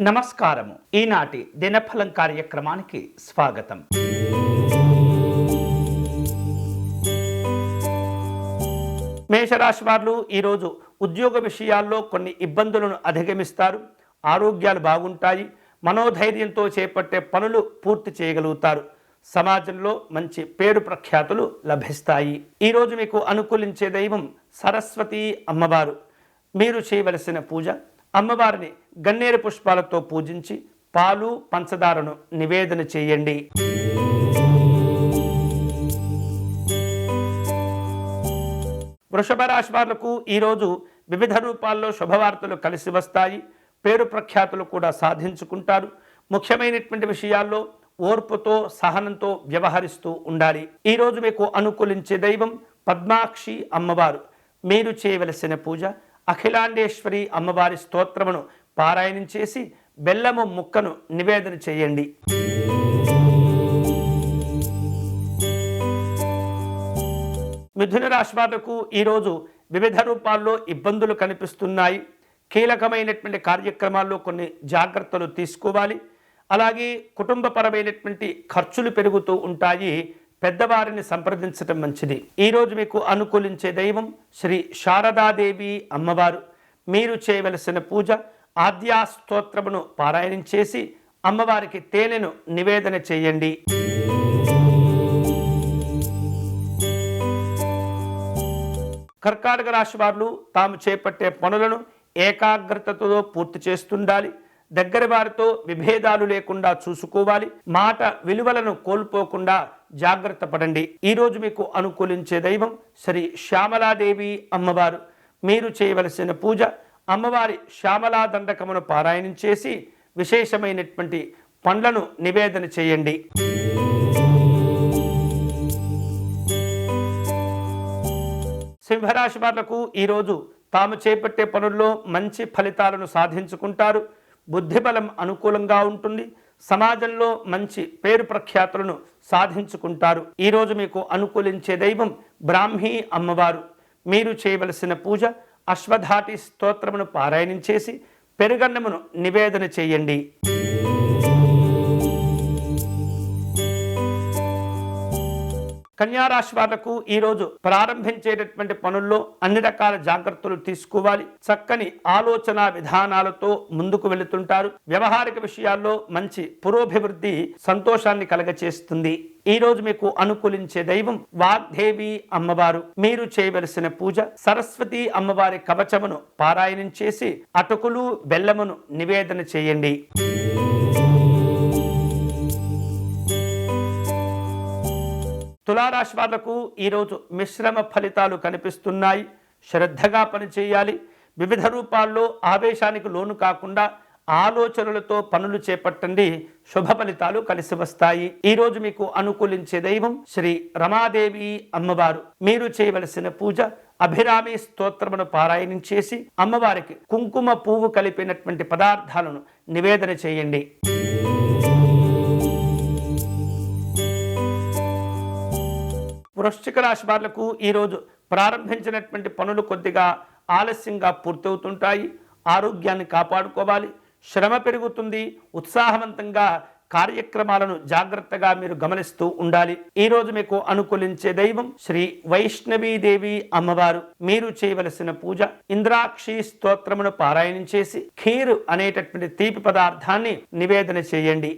నమస్కారము. ఈనాటి దినఫలం కార్యక్రమానికి స్వాగతం. మేషరాశి వారు ఈరోజు ఉద్యోగ విషయాల్లో కొన్ని ఇబ్బందులను అధిగమిస్తారు. ఆరోగ్యాలు బాగుంటాయి. మనోధైర్యంతో చేపట్టే పనులు పూర్తి చేయగలుగుతారు. సమాజంలో మంచి పేరు ప్రఖ్యాతులు లభిస్తాయి. ఈరోజు మీకు అనుకూలించే దైవం సరస్వతి అమ్మవారు. మీరు చేయవలసిన పూజ? అమ్మవారిని గన్నేరు పుష్పాలతో పూజించి పాలు పంచదారను నివేదన చేయండి. వృషభ రాశి వాళ్ళకు ఈరోజు వివిధ రూపాల్లో శుభవార్తలు కలిసి వస్తాయి. పేరు ప్రఖ్యాతులు కూడా సాధించుకుంటారు. ముఖ్యమైనటువంటి విషయాల్లో ఓర్పుతో సహనంతో వ్యవహరిస్తూ ఉండాలి. ఈరోజు మీకు అనుకూలించే దైవం పద్మాక్షి అమ్మవారు. మీరు చేయవలసిన పూజ అఖిలాండేశ్వరి అమ్మవారి స్తోత్రమును పారాయణం చేసి బెల్లము ముక్కను నివేదన చేయండి. మిథున రాశి వాళ్ళకు ఈరోజు వివిధ రూపాల్లో ఇబ్బందులు కనిపిస్తున్నాయి. కీలకమైనటువంటి కార్యక్రమాల్లో కొన్ని జాగ్రత్తలు తీసుకోవాలి. అలాగే కుటుంబపరమైనటువంటి ఖర్చులు పెరుగుతూ ఉంటాయి. పెద్దవారిని సంప్రదించటం మంచిది. ఈరోజు మీకు అనుకూలించే దైవం శ్రీ శారదాదేవి అమ్మవారు. మీరు చేయవలసిన పూజ ఆద్యాస్తోత్రమును పారాయణం చేసి అమ్మవారికి తేనెను నివేదన చేయండి. కర్కాటక రాశి వారు తాము చేపట్టే పనులను ఏకాగ్రతతో పూర్తి చేస్తుండాలి. దగ్గర వారితో విభేదాలు లేకుండా చూసుకోవాలి. మాట విలువలను కోల్పోకుండా జాగ్రత్త పడండి. ఈరోజు మీకు అనుకూలించే దైవం శ్రీ శ్యామలాదేవి అమ్మవారు. మీరు చేయవలసిన పూజ అమ్మవారి శ్యామలా దండకమును పారాయణం చేసి విశేషమైనటువంటి పండ్లను నివేదన చేయండి. సింహరాశి వాళ్ళకు ఈరోజు తాము చేపట్టే పనుల్లో మంచి ఫలితాలను సాధించుకుంటారు. బుద్ధిబలం అనుకూలంగా ఉంటుంది. సమాజంలో మంచి పేరు ప్రఖ్యాతులను సాధించుకుంటారు. ఈరోజు మీకు అనుకూలించే దైవం బ్రాహ్మీ అమ్మవారు. మీరు చేయవలసిన పూజ అశ్వధాటి స్తోత్రమును పారాయణం చేసి పెరుగన్నమును నివేదన చేయండి. కన్యారాశి వాళ్ళకు ఈరోజు ప్రారంభించేటటువంటి పనుల్లో అన్ని రకాల జాగ్రత్తలు తీసుకోవాలి. చక్కని ఆలోచన విధానాలతో ముందుకు వెళుతుంటారు. వ్యవహారిక విషయాల్లో మంచి పురోభివృద్ధి సంతోషాన్ని కలగచేస్తుంది. ఈ రోజు మీకు అనుకూలించే దైవం వాగ్దేవి అమ్మవారు. మీరు చేయవలసిన పూజ సరస్వతి అమ్మవారి కవచమును పారాయణం చేసి అటుకులు బెల్లమును నివేదన చేయండి. తులారాశి వాళ్ళకు ఈరోజు మిశ్రమ ఫలితాలు కనిపిస్తున్నాయి. శ్రద్ధగా పనిచేయాలి. వివిధ రూపాల్లో ఆవేశానికి లోను కాకుండా ఆలోచనలతో పనులు చేపట్టండి. శుభ ఫలితాలు కలిసి వస్తాయి. ఈరోజు మీకు అనుకూలించే దైవం శ్రీ రమాదేవి అమ్మవారు. మీరు చేయవలసిన పూజ అభిరామి స్తోత్రమును పారాయణం చేసి అమ్మవారికి కుంకుమ పువ్వు కలిపినటువంటి పదార్థాలను నివేదన చేయండి. వృశ్చిక రాశి వాళ్ళకు ఈరోజు ప్రారంభించినటువంటి పనులు కొద్దిగా ఆలస్యంగా పూర్తవుతుంటాయి. ఆరోగ్యాన్ని కాపాడుకోవాలి. శ్రమ పెరుగుతుంది. ఉత్సాహవంతంగా కార్యక్రమాలను జాగ్రత్తగా మీరు గమనిస్తూ ఉండాలి. ఈరోజు మీకు అనుకూలించే దైవం శ్రీ వైష్ణవీదేవి అమ్మవారు. మీరు చేయవలసిన పూజ ఇంద్రాక్షి స్తోత్రమును పారాయణం చేసి ఖీరు అనేటటువంటి తీపి పదార్థాన్ని నివేదన చేయండి.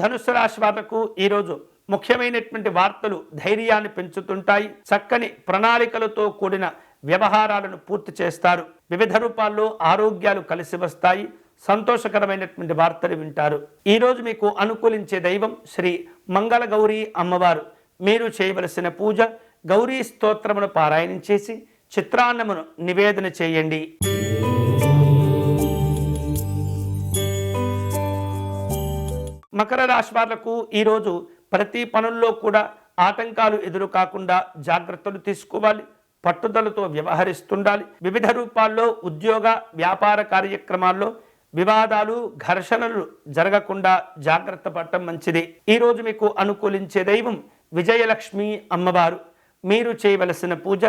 ధనుసు రాశి వాళ్ళకు ఈరోజు ముఖ్యమైనటువంటి వార్తలు ధైర్యాన్ని పెంచుతుంటాయి. చక్కని ప్రణాళికలతో కూడిన వ్యవహారాలను పూర్తి చేస్తారు. వివిధ రూపాల్లో ఆరోగ్యాలు కలిసి వస్తాయి. సంతోషకరమైనటువంటి వార్తలు వింటారు. ఈరోజు మీకు అనుకూలించే దైవం శ్రీ మంగళ గౌరీ అమ్మవారు. మీరు చేయవలసిన పూజ గౌరీ స్తోత్రమును పారాయణం చేసి చిత్రాన్నమును నివేదన చేయండి. మకర రాశి వాళ్ళకు ఈరోజు ప్రతి పనుల్లో కూడా ఆటంకాలు ఎదురు కాకుండా జాగ్రత్తలు తీసుకోవాలి. పట్టుదలతో వ్యవహరిస్తుండాలి. వివిధ రూపాల్లో ఉద్యోగ వ్యాపార కార్యక్రమాల్లో వివాదాలు ఘర్షణలు జరగకుండా జాగ్రత్త పడటం మంచిది. ఈరోజు మీకు అనుకూలించే దైవం విజయలక్ష్మి అమ్మవారు. మీరు చేయవలసిన పూజ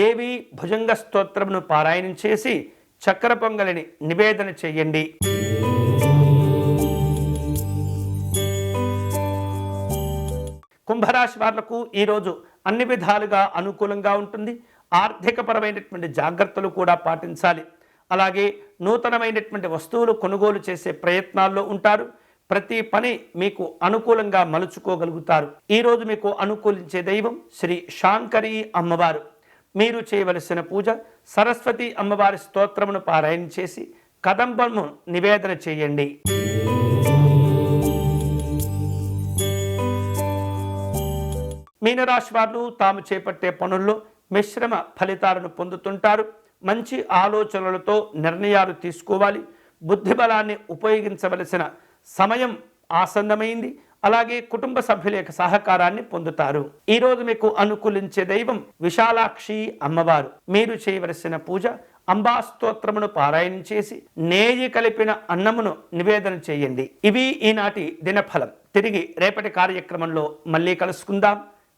దేవి భుజంగ స్తోత్రమును పారాయణం చేసి చక్ర పొంగలిని నివేదన చేయండి. కుంభరాశి వాళ్ళకు ఈరోజు అన్ని విధాలుగా అనుకూలంగా ఉంటుంది. ఆర్థికపరమైనటువంటి జాగ్రత్తలు కూడా పాటించాలి. అలాగే నూతనమైనటువంటి వస్తువులు కొనుగోలు చేసే ప్రయత్నాల్లో ఉంటారు. ప్రతి పని మీకు అనుకూలంగా మలుచుకోగలుగుతారు. ఈరోజు మీకు అనుకూలించే దైవం శ్రీ శాంకరి అమ్మవారు. మీరు చేయవలసిన పూజ సరస్వతి అమ్మవారి స్తోత్రమును పారాయణ చేసి కదంబము నివేదన చేయండి. మీనరాశి వారు తాము చేపట్టే పనుల్లో మిశ్రమ ఫలితాలను పొందుతుంటారు. మంచి ఆలోచనలతో నిర్ణయాలు తీసుకోవాలి. బుద్ధి బలాన్ని ఉపయోగించవలసిన సమయం ఆసన్నమైంది. అలాగే కుటుంబ సభ్యుల యొక్క సహకారాన్ని పొందుతారు. ఈరోజు మీకు అనుకూలించే దైవం విశాలాక్షి అమ్మవారు. మీరు చేయవలసిన పూజ అంబా స్తోత్రమును పారాయణం చేసి నేయి కలిపిన అన్నమును నివేదన చేయండి. ఇవి ఈనాటి దినఫలం. తిరిగి రేపటి కార్యక్రమంలో మళ్ళీ కలుసుకుందాం.